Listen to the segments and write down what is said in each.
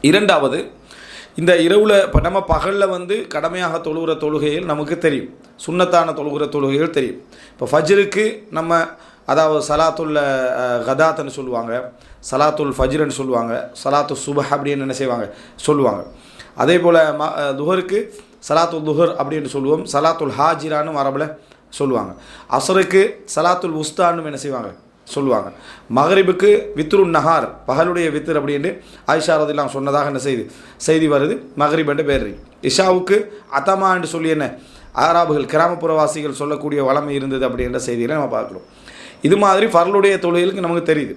இரண்டாவது இந்த இரவில் இப்போ நம்ம பகலில் வந்து கடமையாக தொழுகிற தொழுகைகள் நமக்கு தெரியும். சுண்ணத்தான தொழுகிற தொழுகைகள் தெரியும். இப்போ ஃபஜ்ருக்கு நம்ம அதாவது சலாத்துல் கதாத்துன்னு சொல்லுவாங்க. சலாத்துல் ஃபஜ்ருன்னு சொல்லுவாங்க. சலாத்து சுபஹ் அப்படின்னு என்ன செய்வாங்க? சொல்லுவாங்க. அதே போல் ம துஹருக்கு சலாத்துல் துஹர் அப்படின்னு சொல்லுவோம். சலாத்துல் ஹாஜிரான்னு மரபில் சொல்லுவாங்க. அசருக்கு சலாத்துல் உஸ்தான்னு என்ன செய்வாங்க? சொல்லுவாங்க. மகரிபுக்கு வித்ரு நஹார் பகலுடைய வித்ர் அப்படின்ட்டு ஆயிஷா சொன்னதாக என்ன செய்து செய்தி வருது. மகரிப் என்று பேர் இஷாவுக்கு அத்தமா என்று சொல்லி என்ன ஆராபுகள் கிராமப்புறவாசிகள் சொல்லக்கூடிய வளமை இருந்தது அப்படின்ற செய்திகளை நம்ம பார்க்குறோம். இது மாதிரி ஃபர்லுடைய தொழுகைகளுக்கு நமக்கு தெரியுது.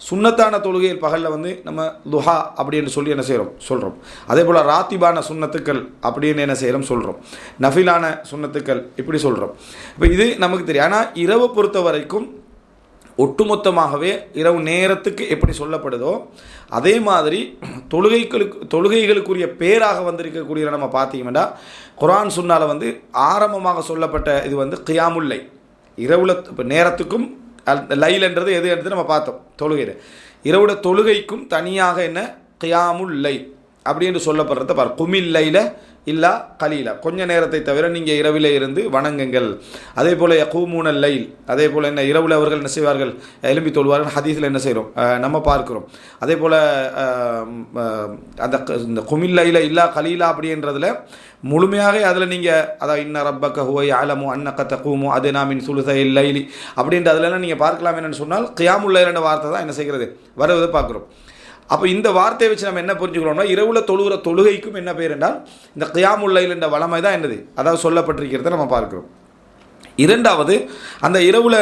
சுன்னத்தான தொழுகையில் பகலில் வந்து நம்ம துஹா அப்படின்னு சொல்லி என்ன செய்கிறோம் சொல்கிறோம் அதே போல் ராத்திபான சுன்னத்துக்கள் அப்படின்னு என்ன செய்கிறோம் சொல்கிறோம் நஃபிலான சுன்னத்துக்கள் இப்படி சொல்கிறோம் இப்போ இது நமக்கு தெரியும். ஆனால் இரவை பொறுத்த வரைக்கும் ஒட்டுமொத்தமாகவே இரவு நேரத்துக்கு எப்படி சொல்லப்படுதோ அதே மாதிரி தொழுகைகளுக்கு தொழுகைகளுக்குரிய பேராக வந்திருக்கக்கூடிய நம்ம பார்த்தீங்கன்னா குரான் சுன்னால வந்து ஆரம்பமாக சொல்லப்பட்ட இது வந்து கியாமுல்லை இரவுல இப்போ நேரத்துக்கும் லைலன்றது லைல்ன்றது எது எடுத்து நம்ம பார்த்தோம் தொழுகையில். இரவுல தொழுகைக்கும் தனியாக என்ன? கியாமுல்லை அப்படின்னு சொல்லப்படுறத பார். குமில்லையில் இல்லா கலீலா. கொஞ்ச நேரத்தை தவிர நீங்கள் இரவில் இருந்து வணங்குங்கள். அதே போல் கூமூனல் லைல் அதே போல் என்ன இரவில் அவர்கள் என்ன செய்வார்கள்? எலும்பி தொழுவார்கள் ஹதீஸில் என்ன செய்கிறோம் நம்ம பார்க்குறோம். அதே போல் அந்த க- இந்த குமில்லையில் இல்லா கலீலா அப்படின்றதில் முழுமையாக அதில் நீங்கள் அதான் இன்ன ரப்பக்க ஹுவை ஆலமு அன்னக்க தக்கூமு அது நாமின் சுலுசை லைலி அப்படின்ற நீங்கள் பார்க்கலாம் என்னென்னு சொன்னால் கியாமுல்லைல் இரண்டு வார்த்தை தான் என்ன செய்கிறது? வருவதை பார்க்குறோம். அப்போ இந்த வார்த்தையை வச்சு நம்ம என்ன புரிஞ்சுக்கிறோம்னா இரவுல தொழுகிற தொழுகைக்கும் என்ன பேர் என்றால் இந்த கியாமுல்லைல் என்ற வளமை தான் என்னது? அதாவது சொல்லப்பட்டிருக்கிறத நம்ம பார்க்குறோம். இரண்டாவது அந்த இரவுல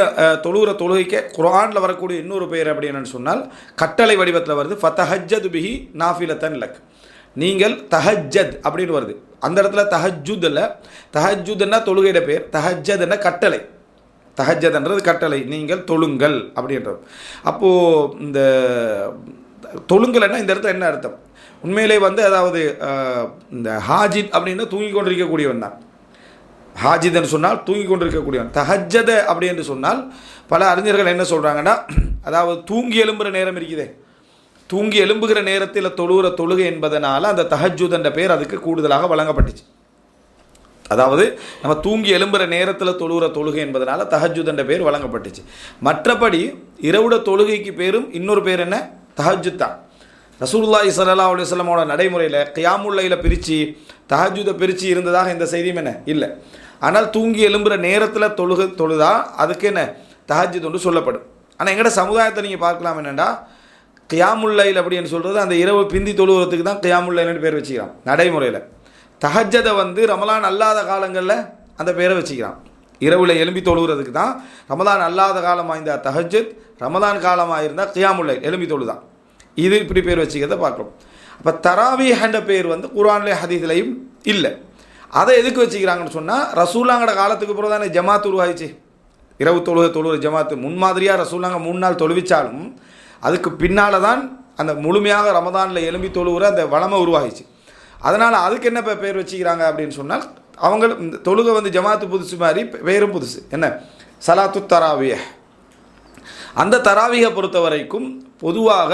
தொழுகிற தொழுகைக்கு குரானில் வரக்கூடிய இன்னொரு பெயர் அப்படி என்னன்னு சொன்னால் கட்டளை வடிவத்தில் வருது ஃபத்தஹஜத் பிஹி நாஃபிலத்தன் லக். நீங்கள் தஹஜத் அப்படின்னு வருது. அந்த இடத்துல தஹஜுத் இல்லை. தஹஜுத்னா தொழுகையிட பேர்? தஹஜத்னா கட்டளை. தஹஜத்ன்றது கட்டளை. நீங்கள் தொழுங்கள் அப்படின்றது. அப்போது இந்த தொழுங்கலைன்னா இந்த இடத்துல என்ன அர்த்தம்? உண்மையிலே வந்து அதாவது இந்த ஹாஜித் அப்படின்னா தூங்கி கொண்டிருக்கக்கூடியவன் தான். ஹாஜித் என்று சொன்னால் தூங்கி கொண்டிருக்கக்கூடியவன். தஹஜத அப்படி என்று சொன்னால் பல அறிஞர்கள் என்ன சொல்கிறாங்கன்னா அதாவது தூங்கி எழும்புகிற நேரம் இருக்குதே. தூங்கி எழும்புகிற நேரத்தில் தொழுகிற தொழுகை என்பதனால் அந்த தஹஜுத் என்ற பேர் அதுக்கு கூடுதலாக வழங்கப்பட்டுச்சு. அதாவது நம்ம தூங்கி எழும்புகிற நேரத்தில் தொழுகிற தொழுகை என்பதனால் தஹஜுத் என்ற பேர் வழங்கப்பட்டுச்சு. மற்றபடி இரவுட தொழுகைக்கு பேரும் இன்னொரு பேர் என்ன? தஹஜுத் தான் ரசூலுல்லாஹி சல்லா அலைஹி வஸல்லமோட நடைமுறையில் கியாமுல்லையில் பிரித்து தஹஜுதை பிரித்து இருந்ததாக இந்த செய்தியும் என்ன? இல்லை. ஆனால் தூங்கி எழும்புகிற நேரத்தில் தொழுக தொழுதா? அதுக்கு என்ன? தஹஜுத் ஒன்று சொல்லப்படும். ஆனால் எங்கட சமுதாயத்தை நீங்கள் பார்க்கலாம் என்னென்னா கியாமுல்லைல் அப்படின்னு சொல்கிறது அந்த இரவு பிந்தி தொழுகிறதுக்கு தான் கியாமுல்லைன்னு பேர் வச்சுக்கிறான் நடைமுறையில். தஹஜதை வந்து ரமலான் அல்லாத காலங்களில் அந்த பேரை வச்சுக்கிறான். இரவில் எலும்பி தொழுகிறதுக்கு தான் ரமதான் அல்லாத காலமாக இருந்தால் தஹஜத் ரமதான் காலமாக இருந்தால் கியாமுல்லை எலும்பி தொழுதான். இது இப்படி பேர் வச்சுக்கிறத பார்க்குறோம் அப்போ தராவீஹன்ற பேர் வந்து குர்ஆன்லேயும் ஹதீஸ்லையும் இல்லை. அதை எதுக்கு வச்சுக்கிறாங்கன்னு சொன்னால் ரசூலாங்கட காலத்துக்கு பிறகு தானே ஜமாத் உருவாயிச்சு இரவு தொழுக தொழுகிற ஜமாத்து. முன்மாதிரியாக ரசூலாங்க மூணு நாள் தொழுவிச்சாலும் அதுக்கு பின்னால் தான் அந்த முழுமையாக ரமதானில் எலும்பி தொழுகிற அந்த வளமை உருவாகிச்சு அதனால் அதுக்கு என்ன இப்போ பேர் வச்சுக்கிறாங்க அப்படின்னு சொன்னால் அவங்களும் இந்த தொழுகை வந்து ஜமாத்து புதுசு மாதிரி பேரும் புதுசு. என்ன? சலாத்து தராவிய அந்த தராவியை பொறுத்த வரைக்கும் பொதுவாக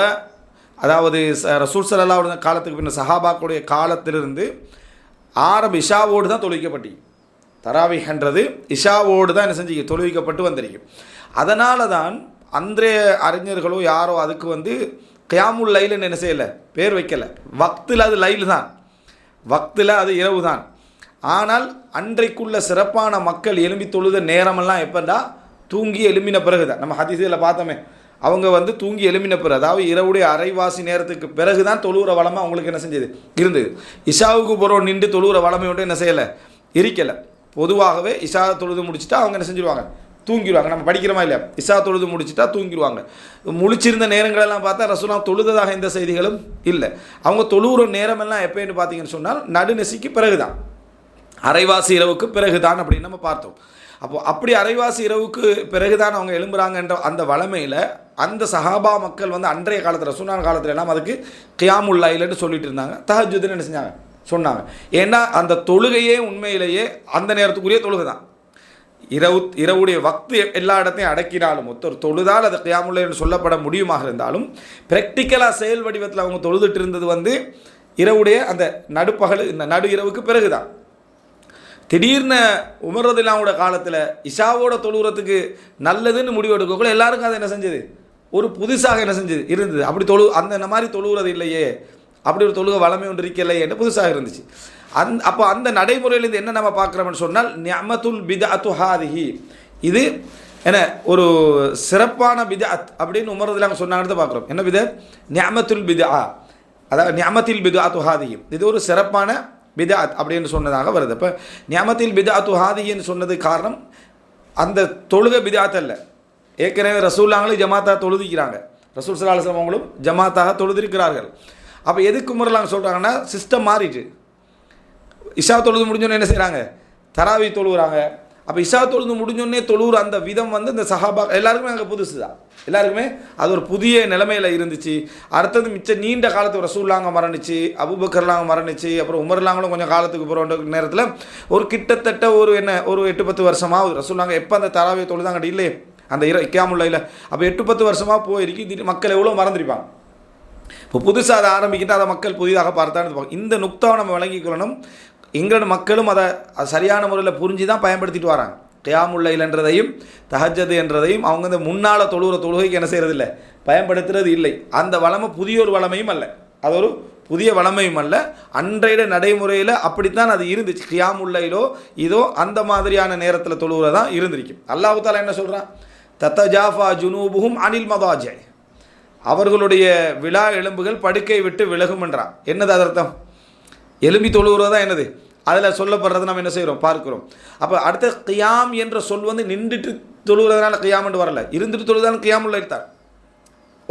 அதாவது ச- ரசூல் சலல்லா காலத்துக்கு பின்ன சஹாபாக்குடைய காலத்திலிருந்து ஆரம்ப இஷாவோடு தான் தொழுவிக்கப்பட்டி தராவிகன்றது இஷாவோடு தான் என்ன செஞ்சு தொழுவிக்கப்பட்டு வந்திருக்கு அதனால தான் அன்றைய அறிஞர்களோ யாரோ அதுக்கு வந்து கியாமுல் லைலுன்னு என்ன செய்யலை? பேர் வைக்கலை. வக்தில் அது லைல் தான் வக்தில் அது இரவு தான் ஆனால் அன்றைக்குள்ள சிறப்பான மக்கள் எலும்பி தொழுத நேரமெல்லாம் எப்படா தூங்கி எலும்பின பிறகு தான் நம்ம ஹதீஸில் பார்த்தோமே. அவங்க வந்து தூங்கி எலும்பின பிறகு அதாவது இரவுடைய அரைவாசி நேரத்துக்கு பிறகு தான் தொழுகிற வளமை அவங்களுக்கு என்ன செஞ்சது? இருந்தது. இஷாவுக்கு புறம் நின்று தொழுகிற வளமை மட்டும் என்ன செய்யலை? இருக்கலை. பொதுவாகவே இஷா தொழுது முடிச்சுட்டா அவங்க என்ன செஞ்சுருவாங்க? தூங்கிடுவாங்க நம்ம படிக்கிறோமா இல்லையா? இஷா தொழுது முடிச்சுட்டா தூங்கிடுவாங்க முழிச்சிருந்த நேரங்களெல்லாம் பார்த்தா ரசூலா தொழுததாக எந்த செய்திகளும் இல்லை. அவங்க தொழுகிற நேரமெல்லாம் எப்போன்னு பார்த்தீங்கன்னு சொன்னால் நடுநெசிக்கு பிறகு தான் அரைவாசி இரவுக்கு பிறகுதான் அப்படின்னு நம்ம பார்த்தோம். அப்போ அப்படி அரைவாசி இரவுக்கு பிறகுதான் அவங்க எழும்புறாங்கன்ற அந்த வளமையில் அந்த சஹாபா மக்கள் வந்து அன்றைய காலத்தில் ரசூனான் காலத்தில் எல்லாம் அதுக்கு கியாமுல்லாயில்னு சொல்லிட்டு இருந்தாங்க. தஹஜுதுன்னு என்ன செஞ்சாங்க? சொன்னாங்க. ஏன்னா அந்த தொழுகையே உண்மையிலேயே அந்த நேரத்துக்குரிய தொழுகை தான் இரவு இரவுடைய வக்து எல்லா இடத்தையும் அடக்கினாலும் ஒருத்தர் தொழுதால் அது கியாமுல்லைன்னு சொல்லப்பட முடியுமாக இருந்தாலும் ப்ராக்டிக்கலாக செயல் வடிவத்தில் அவங்க தொழுதுட்டு இருந்தது வந்து இரவுடைய அந்த நடுப்பகல் இந்த நடு இரவுக்கு பிறகுதான். திடீர்னு உமர்றதில்லாவோட காலத்தில் இஷாவோட தொழுகிறதுக்கு நல்லதுன்னு முடிவு எடுக்கக்குள்ள எல்லாருக்கும் அதை என்ன செஞ்சது? ஒரு புதுசாக என்ன செஞ்சது? இருந்தது. அப்படி தொழு அந்த இந்த மாதிரி தொழுகிறது இல்லையே அப்படி ஒரு தொழுக வளமை ஒன்று இருக்கலையே என்று புதுசாக இருந்துச்சு. அந் அப்போ அந்த நடைமுறையிலேருந்து என்ன நம்ம பார்க்குறோம்னு சொன்னால் நியமத்துல் பிதா ஹாதிஹி. இது என்ன ஒரு சிறப்பான பிதஅத் அப்படின்னு உமரதுலாங்க சொன்னாங்கன்னு பார்க்குறோம். என்ன வித நியமத்துல் பிதா அதாவது நியமத்தில் பிதா ஹாதிஹி. இது ஒரு சிறப்பான பிதாத் அப்படின்னு சொன்னதாக வருது. அப்போ நியமத்தில் பிதாத்து ஹாதின்னு சொன்னது காரணம் அந்த தொழுகை பிதாத் அல்ல. ஏற்கனவே ரசூல்லாங்களும் ஜமாத்தாக தொழுதிக்கிறாங்க. ரசூல் சலாஹம் அவங்களும் ஜமாத்தாக தொழுதிருக்கிறார்கள். அப்போ எதுக்கு முறையில் சொல்கிறாங்கன்னா சிஸ்டம் மாறிட்டு. இஷா தொழுது முடிஞ்சோன்னே என்ன செய்கிறாங்க தராவி தொழுகிறாங்க அப்போ இஷா தொழுது முடிஞ்சோடனே தொழுகிற அந்த விதம் வந்து இந்த சஹாபா எல்லாருக்குமே அங்கே புதுசு தான் எல்லாருக்குமே அது ஒரு புதிய நிலைமையில் இருந்துச்சு. அடுத்தது மிச்ச நீண்ட காலத்துக்கு ரசூல்லாங்க மரணிச்சு அபுபக்கர்லாங்க மரணிச்சு அப்புறம் உமர்லாங்களும் கொஞ்சம் காலத்துக்கு போகிற நேரத்தில் ஒரு கிட்டத்தட்ட ஒரு என்ன ஒரு எட்டு பத்து வருஷமாக ரசூல்லாங்க எப்போ அந்த தராவிய தொழுதாங்க இல்லையே. அந்த இர இக்காமுல்லையில் அப்போ எட்டு பத்து வருஷமாக போயிருக்கு திடீர் மக்கள் எவ்வளோ மறந்துருப்பாங்க. இப்போ புதுசாக அதை ஆரம்பிக்கிட்டு அதை மக்கள் புதிதாக பார்த்தான்னு இந்த நுக்தாவை நம்ம விளங்கிக்கொள்ளணும். எங்களோட மக்களும் அதை அது சரியான முறையில் புரிஞ்சு தான் பயன்படுத்திட்டு வராங்க. கியாமுல்லைலன்றதையும் தஹஜது என்றதையும் அவங்க இந்த முன்னால் தொழுகிற தொழுகைக்கு என்ன செய்கிறது இல்லை பயன்படுத்துறது இல்லை. அந்த வளமை புதிய ஒரு வளமையும் அல்ல. அது ஒரு புதிய வளமையும் அல்ல. அன்றைய நடைமுறையில் அப்படித்தான் அது இருந்துச்சு. கியாமுல்லைலோ இதோ அந்த மாதிரியான நேரத்தில் தொழுகிறதான் இருந்திருக்கும். அல்லாஹால என்ன சொல்கிறான் தத்தஜாஃபா ஜுனூபுகும் அனில் மதாஜே. அவர்களுடைய விழா எலும்புகள் படுக்கை விட்டு விலகும் என்றான் என்னது அது அர்த்தம் எலும்பி தொழுகிறதா என்னது? அதில் சொல்லப்படுறத நம்ம என்ன செய்கிறோம் பார்க்கிறோம். அப்போ அடுத்த கியாம் என்ற சொல் வந்து நின்றுட்டு தொழுகிறதுனால கியாம்னு வரல. இருந்துட்டு தொழுதான் கியாமுள்ள இருந்தார்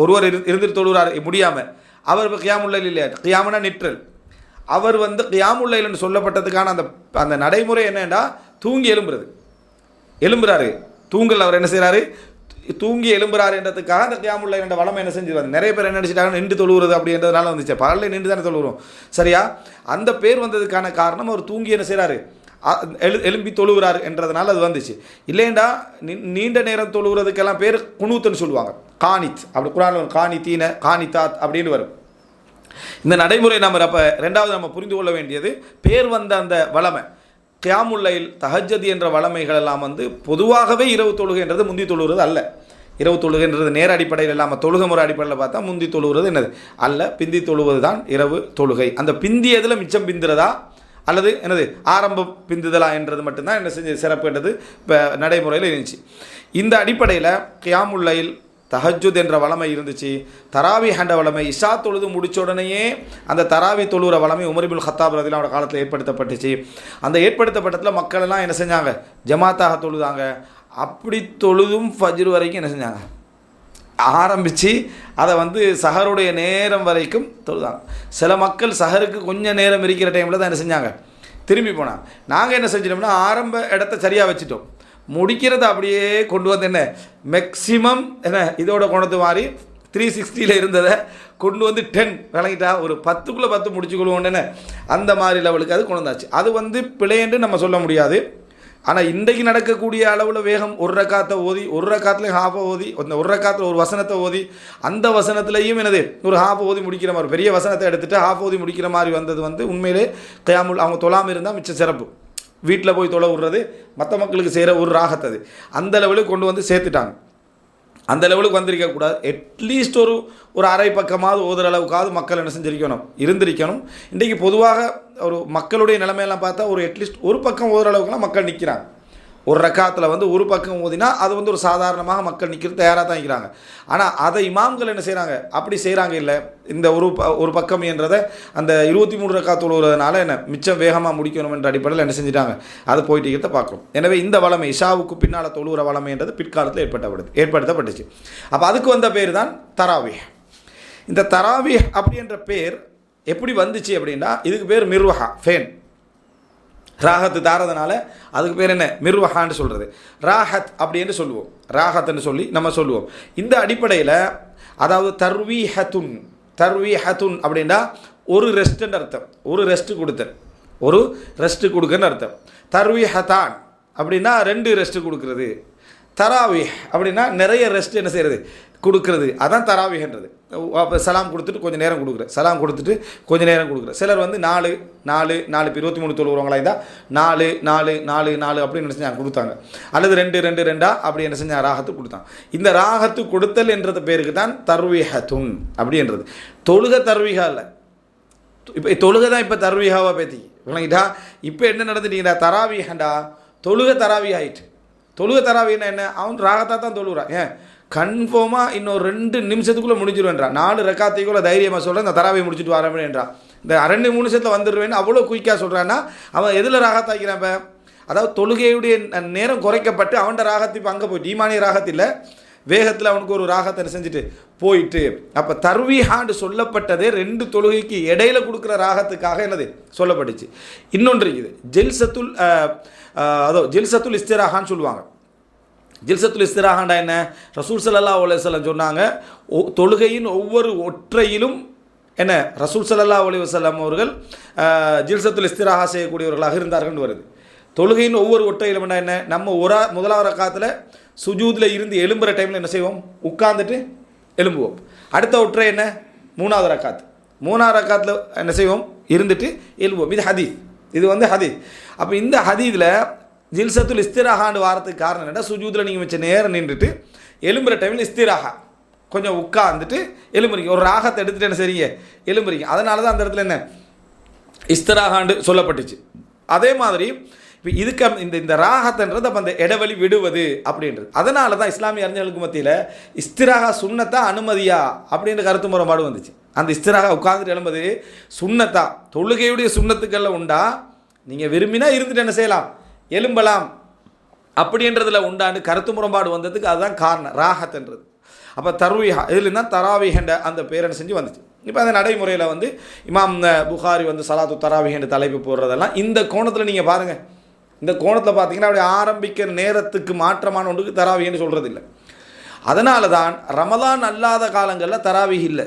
ஒருவர் இரு இருந்துட்டு தொழுகிறார் முடியாமல் அவர் இப்போ கியாமுல்ல இல்லையா? கியாமுனா நிற்றல். அவர் வந்து கியாமுல்லைன்னு சொல்லப்பட்டதுக்கான அந்த அந்த நடைமுறை என்னென்னா தூங்கி எழும்புறது. எழும்புறாரு. தூங்கல் அவர் என்ன செய்கிறாரு தூங்கி எழும்புறாரு என்றதுக்காக அந்த கியாமுள்ள என்ற வளம் என்ன செஞ்சிருவாங்க நிறைய பேர் என்ன நினச்சிட்டாங்க? நின்று தொழுகிறது அப்படின்றதுனால வந்துச்சு. பரவாயில்ல நின்று தானே தொழுகிறோம் சரியா? அந்த பேர் வந்ததுக்கான காரணம் அவர் தூங்கி என்ன செய்கிறாரு எழு எழும்பி தொழுகிறார் என்றதுனால அது வந்துச்சு. இல்லைண்டா நீ- நீண்ட நேரம் தொழுகிறதுக்கெல்லாம் பேர் குணூத்துன்னு சொல்லுவாங்க. காணித். அப்படி குரான் காணி தீன காணித்தாத் அப்படின்னு வரும். இந்த நடைமுறை நம்ம அப்போ ரெண்டாவது நம்ம புரிந்து கொள்ள வேண்டியது பேர் வந்த அந்த வளமை. கியாமுல்லைல் தஹஜதி என்ற வளமைகள் எல்லாம் வந்து பொதுவாகவே இரவு தொழுகைன்றது முந்தி தொழுகிறது அல்ல. இரவு தொழுகைன்றது நேர அடிப்படையில் இல்லாமல் தொழுகை முறை அடிப்படையில் பார்த்தா முந்தி தொழுகிறது என்னது? அல்ல பிந்தி தொழுவது தான் இரவு தொழுகை. அந்த பிந்தியதில் மிச்சம் பிந்துறதா? அல்லது என்னது ஆரம்பம் பிந்துதலா என்றது மட்டும்தான் என்ன செஞ்சு சிறப்புன்றது இப்போ நடைமுறையில் இருந்துச்சு. இந்த அடிப்படையில் கியாமுல்லையில் தஹஜுத் என்ற வளமை இருந்துச்சு. தராவி ஹண்ட வளமை. இஷா தொழுது முடிச்ச உடனேயே அந்த தராவி தொழுகிற வளமை உமரிபுல் ஹத்தாப் ரதிலாவோட காலத்தில் ஏற்படுத்தப்பட்டுச்சு. அந்த ஏற்படுத்தப்பட்டதில் மக்கள் எல்லாம் என்ன செஞ்சாங்க? ஜமாத்தாக தொழுதாங்க. அப்படி தொழுதும் ஃபஜ்ரு வரைக்கும் என்ன செஞ்சாங்க? ஆரம்பித்து அதை வந்து சஹருடைய நேரம் வரைக்கும் தொழுதாங்க. சில மக்கள் சஹருக்கு கொஞ்சம் நேரம் இருக்கிற டைமில் தான் என்ன செஞ்சாங்க? திரும்பி போனாங்க. நாங்கள் என்ன செஞ்சிட்டோம்னா ஆரம்ப இடத்த சரியாக வச்சுட்டோம். முடிக்கிறத அப்படியே கொண்டு வந்து என்ன? மேக்சிமம் என்ன? இதோட கொண்டு மாதிரி த்ரீ சிக்ஸ்டியில் இருந்ததை கொண்டு வந்து டென் விளங்கிட்டா ஒரு பத்துக்குள்ளே பத்து முடிச்சுக்கொள்வோன்னு அந்த மாதிரி லெவலுக்கு அது கொண்டு வந்தாச்சு. அது வந்து பிழையென்று நம்ம சொல்ல முடியாது. ஆனால் இன்றைக்கு நடக்கக்கூடிய அளவில் வேகம் ஒரு ரக்காத்தை ஓதி ஒரு ரக்காத்துலேயும் ஹாஃபை ஓதி அந்த ஒரு ரக்காத்தில் ஒரு வசனத்தை ஓதி அந்த வசனத்துலேயும் என்னது? ஒரு ஹாஃப் ஓதி முடிக்கிற மாதிரி பெரிய வசனத்தை எடுத்துட்டு ஹாஃப் ஓதி முடிக்கிற மாதிரி வந்தது வந்து உண்மையிலே கயாமுல் அவங்க தொழாமல் இருந்தால் மிச்ச சிறப்பு. வீட்டில் போய் தொலை விடுறது மற்ற மக்களுக்கு செய்கிற ஒரு ராகத்தது அந்த லெவலுக்கு கொண்டு வந்து சேர்த்துட்டாங்க. அந்த லெவலுக்கு வந்திருக்கக்கூடாது அட்லீஸ்ட் ஒரு ஒரு அரை பக்கமாவது ஓதுற அளவுக்காவது மக்கள் என்ன செஞ்சிருக்கணும்? இருந்திருக்கணும். இன்றைக்கி பொதுவாக ஒரு மக்களுடைய நிலைமையெல்லாம் பார்த்தா ஒரு அட்லீஸ்ட் ஒரு பக்கம் ஓதுற அளவுக்குலாம் மக்கள் நிற்கிறாங்க ஒரு ரக்காத்தில் வந்து ஒரு பக்கம் ஊதினா அது வந்து ஒரு சாதாரணமாக மக்கள் நிற்கிறது தயாராக தான் நிற்கிறாங்க ஆனால் அதை இமாம்கள் என்ன செய்கிறாங்க அப்படி செய்கிறாங்க இல்லை. இந்த ஒரு ப ஒரு பக்கம் என்றதை அந்த இருபத்தி மூணு ரக்கா தொழுகிறதுனால என்ன மிச்சம் வேகமாக முடிக்கணும் என்ற அடிப்படையில் என்ன செஞ்சிட்டாங்க? அது போயிட்டு இருக்கிறத பார்க்குறோம். எனவே இந்த வளமை இஷாவுக்கு பின்னால் தொழுகிற வளமைன்றது பிற்காலத்தில் ஏற்பட்டப்படுது ஏற்படுத்தப்பட்டுச்சு. அப்போ அதுக்கு வந்த பேர் தான் தராவி இந்த தராவி அப்படின்ற பேர் எப்படி வந்துச்சு அப்படின்னா இதுக்கு பேர் மிர்வஹா ஃபேன். ராகத்து தாரதுனால அதுக்கு பேர் என்ன? மிர்வஹான்னு சொல்கிறது ராஹத் அப்படின்னு சொல்லுவோம். ராஹத்னு சொல்லி நம்ம சொல்லுவோம். இந்த அடிப்படையில் அதாவது தர்வீஹத்துன் தர்வீஹத்துன் அப்படின்னா ஒரு ரெஸ்ட்டுன்னு அர்த்தம். ஒரு ரெஸ்ட் கொடுத்தல். ஒரு ரெஸ்ட் கொடுக்குன்னு அர்த்தம். தர்வீஹத்தான் அப்படின்னா ரெண்டு ரெஸ்ட் கொடுக்கறது. தராவி அப்படின்னா நிறைய ரெஸ்ட் என்ன செய்கிறது கொடுக்கறது. அதான் தராவிகன்றது சலாம் கொடுத்துட்டு கொஞ்சம் நேரம் கொடுக்குற சலாம் கொடுத்துட்டு கொஞ்சம் நேரம் கொடுக்குற சிலர் வந்து நாலு நாலு நாலு இப்போ இருபத்தி மூணு தொழுகிறவங்களா இருந்தால் நாலு நாலு நாலு நாலு அப்படின்னு என்ன செஞ்சாங்க? கொடுத்தாங்க. அல்லது ரெண்டு ரெண்டு ரெண்டாக அப்படி என்ன செஞ்சாங்க? ராகத்து கொடுத்தாங்க இந்த ராகத்து கொடுத்தல் என்றது பேருக்கு தான் தர்வீகத்துன் அப்படின்றது தொழுக தர்வீகா இல்லை. இப்போ தொழுகை தான் இப்போ தர்வீகாவாக பேத்தி. விளங்கிட்டா? இப்போ என்ன நடந்துட்டீங்கடா? தராவீகண்டா தொழுக தராவி ஆயிட்டு தொழுக தராவின்னா என்ன? அவன் ராகத்தா தான் தொழுகிறான் ஏன்? கன்ஃபார்மாக இன்னும் ரெண்டு நிமிஷத்துக்குள்ளே முடிஞ்சிருவேன்றா நாலு ரெக்காத்தைக்குள்ளே தைரியமாக சொல்கிறேன் இந்த தராவை முடிச்சுட்டு வரேன்றான் இந்த ரெண்டு மூணு நிமிஷத்தில் வந்துடுவேன்னு அவ்வளோ குயிக்காக சொல்கிறான்னா அவன் எதில் ராகத்தாக்கிறான் இப்போ? அதாவது தொழுகையுடைய நேரம் குறைக்கப்பட்டு அவன்கிட்ட ராகத்து இப்போ அங்கே போய் ஈமானிய ராகத்தில் வேகத்தில் அவனுக்கு ஒரு ராகத்தை செஞ்சுட்டு போயிட்டு அப்போ தர்வீஹாண்டு சொல்லப்பட்டதே ரெண்டு தொழுகைக்கு இடையில கொடுக்குற ராகத்துக்காக என்னது? சொல்லப்பட்டுச்சு. இன்னொன்று இருக்குது ஜெல்சத்துல் அதோ ஜெல்சத்துல் இஸ்திராகான்னு சொல்லுவாங்க. ஜில்சத்துல் இஸ்திராகண்டா என்ன? ரசூல் சல்லா அலைஹி சொன்னாங்க ஒ- தொழுகையின் ஒவ்வொரு ஒற்றையிலும் என்ன? ரசூல் சல்லா அலைஹி அவர்கள் ஜில்சத்துல ஜில்சத்துல் செய்யக்கூடியவர்களாக இருந்தார்கள்னு வருது. தொழுகையின் ஒவ்வொரு ஒற்றையிலும் என்ன நம்ம ஒரு முதலாவது ரக்காத்தில் சுஜூதில் இருந்து எலும்புற டைமில் என்ன செய்வோம்? உட்காந்துட்டு எழும்புவோம். அடுத்த ஒற்றை என்ன? மூணாவது ரக்காத். மூணாவது ரக்காத்தில் என்ன செய்வோம்? இருந்துட்டு எழும்புவோம். இது ஹதி இது வந்து ஹதி அப்போ இந்த ஹதீதில் ஜில்சத்துல் இஸ்திராகாண்டு வாரத்துக்கு காரணம் என்னன்னா சுஜூதில் நீங்கள் வச்ச நேரம் நின்றுட்டு எலும்புற டைமில் இஸ்திராகா கொஞ்சம் உட்காந்துட்டு எலும்புறீங்க. ஒரு ராகத்தை எடுத்துட்டு என்ன சரிங்க எலும்புறீங்க. அதனால தான் அந்த இடத்துல என்ன? இஸ்திராகாண்டு சொல்லப்பட்டுச்சு. அதே மாதிரி இப்போ இதுக்கு இந்த இந்த ராகத்தன்றது அப்போ அந்த இடைவெளி விடுவது அப்படின்றது. அதனால தான் இஸ்லாமிய அறிஞர்களுக்கு மத்தியில் இஸ்திராகா சுன்னத்தா அனுமதியா? அப்படின்ற கருத்து முறைப்பாடு வந்துச்சு. அந்த இஸ்திராகா உட்காந்துட்டு எழும்பது சுன்னத்தா தொழுகையுடைய சுண்ணத்துக்கெல்லாம் உண்டா? நீங்கள் விரும்பினா இருந்துட்டு என்ன செய்யலாம்? எலும்பலாம் அப்படின்றதுல உண்டாண்டு கருத்து முரண்பாடு வந்ததுக்கு அதுதான் காரணம் ராகத்ன்றது அப்போ தர்வீஹா இதில் தான் தராவிஹன்ற அந்த பேரன் செஞ்சு வந்துச்சு. இப்போ அந்த நடைமுறையில் வந்து இமாம் புகாரி வந்து சலாத்து தராவிஹன்ற தலைப்பு போடுறதெல்லாம் இந்த கோணத்தில் நீங்கள் பாருங்கள் இந்த கோணத்தில் பார்த்தீங்கன்னா அப்படி ஆரம்பிக்கிற நேரத்துக்கு மாற்றமான ஒன்றுக்கு தராவின்னு சொல்கிறது இல்லை அதனால தான் ரமதான் அல்லாத காலங்களில் தராவிஹ் இல்லை.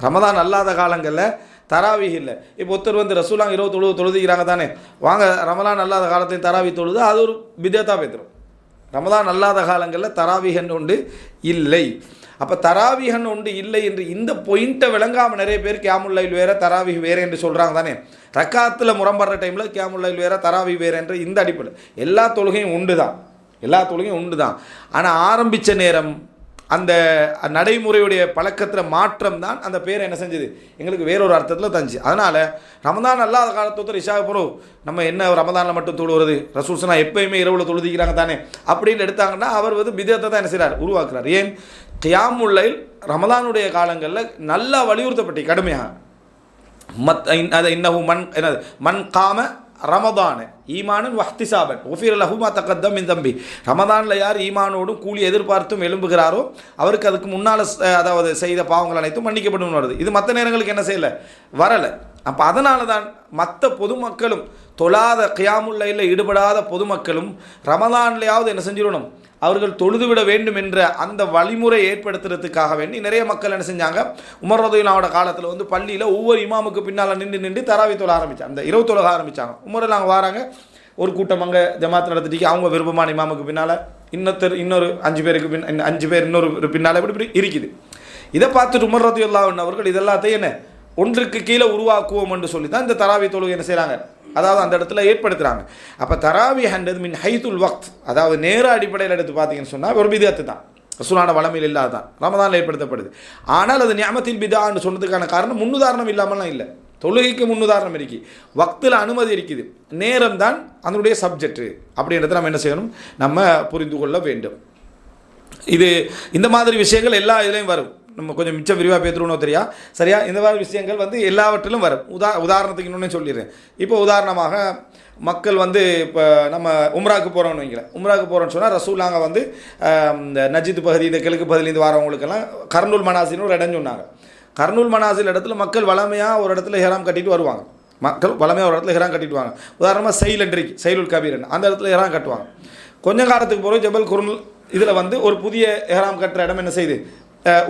ரமதான் அல்லாத காலங்களில் தராவிஹ் இல்லை. இப்போ ஒருத்தர் வந்து ரசூலாங்க இருபது தொழுது தொழுதுகிறாங்க தானே. வாங்க ரமலான் அல்லாத காலத்தையும் தராவி தொழுது அது ஒரு விதத்தாக பேத்துரும். ரமதான் அல்லாத காலங்களில் தராவிகன் உண்டு இல்லை. அப்போ தராவிகன் உண்டு இல்லை என்று இந்த பொயிண்ட்டை விளங்காமல் நிறைய பேர் கியாமுல்லைல் வேற தராவிஹ் வேறு என்று சொல்கிறாங்க தானே. ரக்காத்தில் முரம்படுற டைமில் கியாமுல்லைல் வேற தராவி வேறு என்ற இந்த அடிப்படை எல்லா தொழுகையும் உண்டு தான் எல்லா தொழுகையும் உண்டு தான் ஆனால் ஆரம்பித்த நேரம் அந்த நடைமுறையுடைய பழக்கத்தில் மாற்றம் தான் அந்த பேரை என்ன செஞ்சது? எங்களுக்கு வேறொரு அர்த்தத்தில் தந்துச்சு அதனால் ரமதான் அல்லாத காலத்தொத்தர் இஷாக போகிறோம் நம்ம என்ன ரமதானில் மட்டும் தொழுவது ரசூசனா எப்பயுமே இரவில் தொழுதிக்கிறாங்க தானே? அப்படின்னு எடுத்தாங்கன்னா அவர் வந்து விதத்தை தான் என்ன செய்கிறார் உருவாக்குறார். ஏன்? கியாமுல்லைல் ரமதானுடைய காலங்களில் நல்லா வலியுறுத்தப்பட்டு கடுமையாக மத் அதை அது இன்னஹு மண் என்னது? மண் காம ரமதான ஈமானன் வஹ்திசாபன். ஒஃபீர் லஹுமா தக்கத்தம் இன் தம்பி. ரமதானில் யார் ஈமானோடும் கூலி எதிர்பார்த்தும் எழும்புகிறாரோ அவருக்கு அதுக்கு முன்னால் அதாவது செய்த பாவங்கள் அனைத்தும் மன்னிக்கப்படும் வருது. இது மற்ற நேரங்களுக்கு என்ன செய்யலை? வரலை. அப்போ அதனால தான் மற்ற பொதுமக்களும் தொழாத கியாமுல்லையில் ஈடுபடாத பொதுமக்களும் ரமதான்லையாவது என்ன செஞ்சிடணும்? அவர்கள் தொழுதுவிட வேண்டும் என்ற அந்த வழிமுறை ஏற்படுத்துறதுக்காக வேண்டி நிறைய மக்கள் என்ன செஞ்சாங்க? உமர் ரதுல்லாவோட காலத்தில் வந்து பள்ளியில் ஒவ்வொரு இமாமுக்கு பின்னால் நின்று நின்று தராவி தொழ ஆரம்பித்தாங்க அந்த இரவு தொழக ஆரம்பிச்சாங்க. உமரில் அவங்க வராங்க. ஒரு கூட்டம் அங்கே ஜமாத் நடத்திட்டு அவங்க விருப்பமான இமாமுக்கு பின்னால் இன்னொருத்தர் இன்னொரு அஞ்சு பேருக்கு பின் அஞ்சு பேர் இன்னொரு பின்னால் இப்படி இப்படி இருக்குது. இதை பார்த்துட்டு உமர் ரதுல்லா அவர்கள் இதெல்லாத்தையும் என்ன? ஒன்றுக்கு கீழே உருவாக்குவோம் என்று சொல்லி தான் இந்த தராவி தொழுகை என்ன செய்கிறாங்க அதாவது அந்த இடத்துல ஏற்படுத்துகிறாங்க அப்போ தராவி ஹண்டது மின் ஹைதுல் வக்த். அதாவது நேர அடிப்படையில் எடுத்து பார்த்தீங்கன்னு சொன்னால் ஒரு பிதத்து தான். ரசூலான வளமையில் இல்லாதான் ரமதானில் ஏற்படுத்தப்படுது. ஆனால் அது ஞாபகத்தில் பிதான்னு சொன்னதுக்கான காரணம் முன்னுதாரணம் இல்லாமலாம் இல்லை. தொழுகைக்கு முன்னுதாரணம் இருக்கு. வக்தில் அனுமதி இருக்குது. நேரம் தான் அதனுடைய சப்ஜெக்ட் அப்படின்றத நம்ம என்ன செய்யணும்? நம்ம புரிந்து கொள்ள வேண்டும். இது இந்த மாதிரி விஷயங்கள் எல்லா இதுலேயும் வரும். நம்ம கொஞ்சம் மிச்சம் விரிவாக பேத்துருவோம் தெரியா? சரியா? இந்த மாதிரி விஷயங்கள் வந்து எல்லாவற்றிலும் வரும். உதா உதாரணத்துக்கு இன்னொன்று சொல்லிடுறேன். இப்போ உதாரணமாக மக்கள் வந்து இப்போ நம்ம உம்ராக்கு போகிறோம்னு வைங்களேன். உம்ராக்கு போகிறோம்னு சொன்னால் ரசூலாங்க வந்து இந்த நஜித் பகுதி இந்த கிழக்கு பகுதியிலேருந்து வரவங்களுக்கெல்லாம் கர்னூல் மனாசின்னு ஒரு இடம் சொன்னாங்க. கர்னூல் மனாசில் இடத்துல மக்கள் வளமையாக ஒரு இடத்துல ஹெராம் கட்டிட்டு வருவாங்க. மக்கள் வளமையாக ஒரு இடத்துல ஹெராம் கட்டிட்டு வாங்க. உதாரணமாக சைலண்ட்ரிக்கு சைலுல் கபீரன் அந்த இடத்துல ஹெராம் கட்டுவாங்க. கொஞ்ச காலத்துக்கு போகிற ஜபல் குருல் இதில் வந்து ஒரு புதிய ஹெராம் கட்டுற இடம் என்ன செய்யுது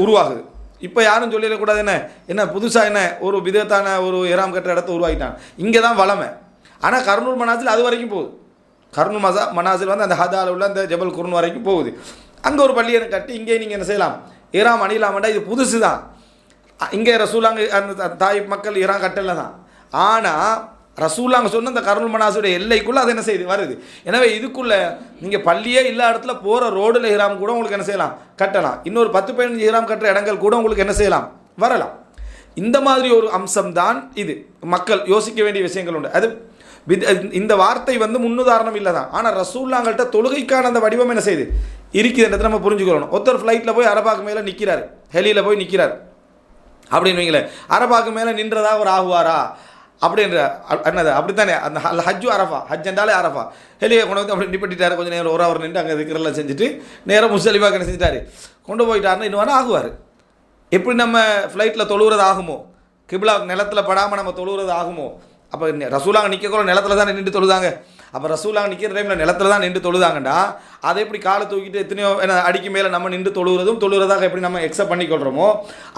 உருவாகுது. இப்போ யாரும் சொல்லிடக்கூடாது என்ன? என்ன புதுசாக என்ன? ஒரு விதத்தான ஒரு எஹராம் கட்டுற இடத்த உருவாக்கிட்டாங்க. இங்கே தான் வளமை. ஆனால் கர்னூல் மனாசில் அது வரைக்கும் போகுது. கர்னு மசா மனாசில் வந்து அந்த ஹதாவில் உள்ள அந்த ஜபல் குருன் வரைக்கும் போகுது. அங்கே ஒரு பள்ளியை கட்டி இங்கே நீங்கள் என்ன செய்யலாம்? ஈராம் அணியலாமண்டா இது புதுசு தான் இங்கே ரசூலாங்க அந்த தாய் மக்கள் ஈரான் கட்டல தான் ஆனால் ரசூலாங்க சொன்ன அந்த கருள் மனாசுடைய எல்லைக்குள்ளே அது என்ன செய்யுது? வருது. எனவே இதுக்குள்ள நீங்கள் பள்ளியே இல்லா இடத்துல போகிற ரோடில் ஹிராம் கூட உங்களுக்கு என்ன செய்யலாம்? கட்டலாம். இன்னொரு பத்து பதினஞ்சு ஹிராம் கட்டுற இடங்கள் கூட உங்களுக்கு என்ன செய்யலாம்? வரலாம். இந்த மாதிரி ஒரு அம்சம் தான் இது. மக்கள் யோசிக்க வேண்டிய விஷயங்கள் உண்டு. அது இந்த வார்த்தை வந்து முன்னுதாரணம் இல்லை தான் ஆனால் ரசூல்லாங்கள்ட்ட தொழுகைக்கான அந்த வடிவம் என்ன செய்யுது? இருக்குதுன்றதை நம்ம புரிஞ்சுக்கணும் ஒருத்தர் ஃப்ளைட்டில் போய் அரபாக்கு மேலே நிற்கிறாரு ஹெலியில் போய் நிற்கிறார் அப்படின்னு வைங்களேன். அரபாக்கு மேலே நின்றதா ஒரு ஆகுவாரா? அப்படின்ற என்னது அப்படித்தானே? அந்த ஹ- ஹஜ்ஜு அரஃபா ஹஜ் என்றாலே அரஃபா. ஹெலியை கொண்டு வந்து அப்படி நிப்பட்டிட்டார் கொஞ்சம் நேரம் ஒரு அவர் நின்று அங்கே இருக்கிறல செஞ்சுட்டு நேரம் முஸ்தலிஃபாக்கு என்ன செஞ்சுட்டாரு. கொண்டு போயிட்டாருன்னு இன்னும் ஆகுவார். எப்படி நம்ம ஃப்ளைட்டில் தொழுகிறது ஆகுமோ? கிபிலா நிலத்தில் படாமல் நம்ம தொழுகிறது ஆகுமோ? அப்போ ரசூலாங்க நிற்கக்கூட நிலத்துல தான் நின்று தொழுதாங்க. அப்போ ரசூலாக நிற்கிற டைமில் நிலத்துல தான் நின்று தொழுதாங்கண்டா அதை எப்படி காலை தூக்கிட்டு எத்தனையோ என்ன அடிக்கு மேலே நம்ம நின்று தொழுகிறதும் தொழுகிறதாக எப்படி நம்ம எக்ஸப்ட் பண்ணிக்கொள்கிறோமோ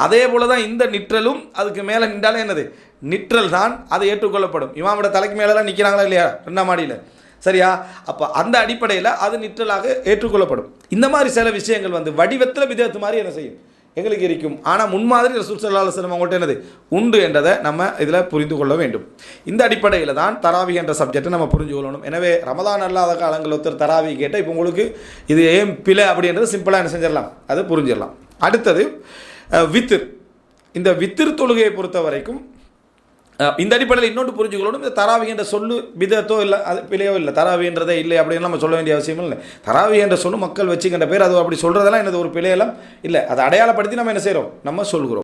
அதே போல தான் இந்த நிற்றலும் அதுக்கு மேலே நின்றாலே என்னது? நிற்றல் தான் அது ஏற்றுக்கொள்ளப்படும். இமாமோட தலைக்கு மேலெலாம் நிற்கிறாங்களா இல்லையா? ரெண்டாம் மாடியில். சரியா? அப்போ அந்த அடிப்படையில் அது நிற்றலாக ஏற்றுக்கொள்ளப்படும். இந்த மாதிரி சில விஷயங்கள் வந்து வடிவத்தில் விதத்து மாதிரி என்ன செய்யும்? எங்களுக்கு இருக்கும். ஆனால் முன்மாதிரி ரசூல் சல்லா அலுவலம் அவங்கள்ட்ட என்னது? உண்டு என்றதை நம்ம இதில் புரிந்து கொள்ள வேண்டும். இந்த அடிப்படையில் தான் தராவி என்ற சப்ஜெக்டை நம்ம புரிஞ்சு கொள்ளணும். எனவே ரமதான் அல்லாத காலங்கள் ஒருத்தர் தராவி கேட்டால் இப்போ உங்களுக்கு இது ஏன் பிழை அப்படின்றது சிம்பிளாக என்ன செஞ்சிடலாம். அது புரிஞ்சிடலாம். அடுத்தது வித்திர். இந்த வித்திர் தொழுகையை பொறுத்த வரைக்கும் இந்த அடிப்படையில் இன்னொன்று புரிஞ்சுக்கணும் இந்த தராவி என்ற சொல்லு விதத்தோ இல்லை அது பிழையோ இல்லை. தராவின்றதே இல்லை அப்படின்னு நம்ம சொல்ல வேண்டிய அவசியம் இல்லை. தராவி என்ற சொல்லு மக்கள் வச்சுக்கின்ற பேர் அது அப்படி சொல்கிறதெல்லாம் எனது ஒரு பிழையெல்லாம் இல்லை. அதை அடையாளப்படுத்தி நம்ம என்ன செய்கிறோம் நம்ம சொல்கிறோம்.